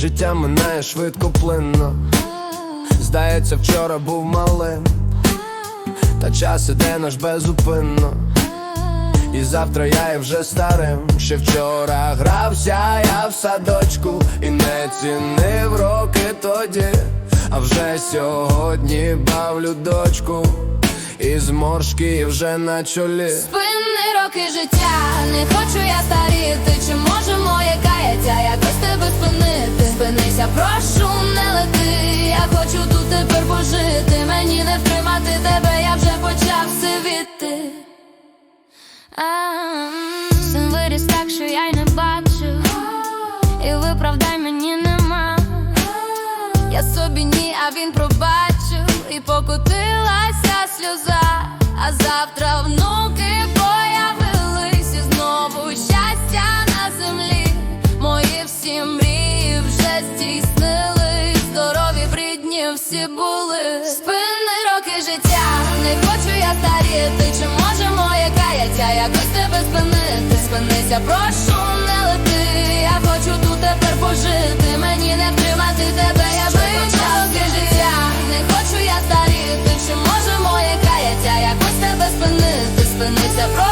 життя минає швидко плинно. Здається, вчора був малим, та час іде наш безупинно. І завтра я є вже старим. Ще вчора грався я в садочку і не цінив роки тоді, а вже сьогодні бавлю дочку, і зморшки вже на чолі. Спинни роки життя, не хочу я старіти, чи може моє втримати тебе, я вже почав сивіти. Син виріс так, що я й не бачу, і виправдай мені нема. Я собі ні, а він пробачив і покотилася сльоза. А завтра внуки появились і знову щастя на землі. Мої всі мрії вже здійснились, здорові брідні всі були. Не хочу я старіти. Чи можемо я каяття якось тебе спинити? Спинися, прошу, не лети. Я хочу тут тепер пожити. Мені не втримати тебе, я почав життя. Не хочу я старіти. Чи може я каяття якось тебе спинити? Спинися, прошу,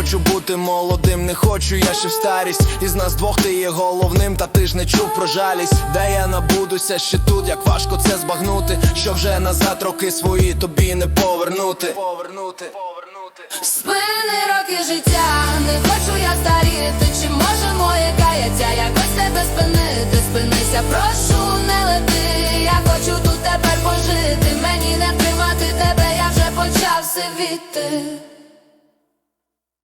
хочу бути молодим, не хочу я ще в старість. Із нас двох ти є головним, та ти ж не чув про жалість. Де я набудуся ще тут, як важко це збагнути. Що вже назад роки свої тобі не повернути. Повернути, повернути. Спини роки життя, не хочу я старіти. Чи може моє каяття якось тебе спинити? Спинися, прошу, не лети. Я хочу тут тепер пожити. Мені не втримати тебе, я вже почав сивіти.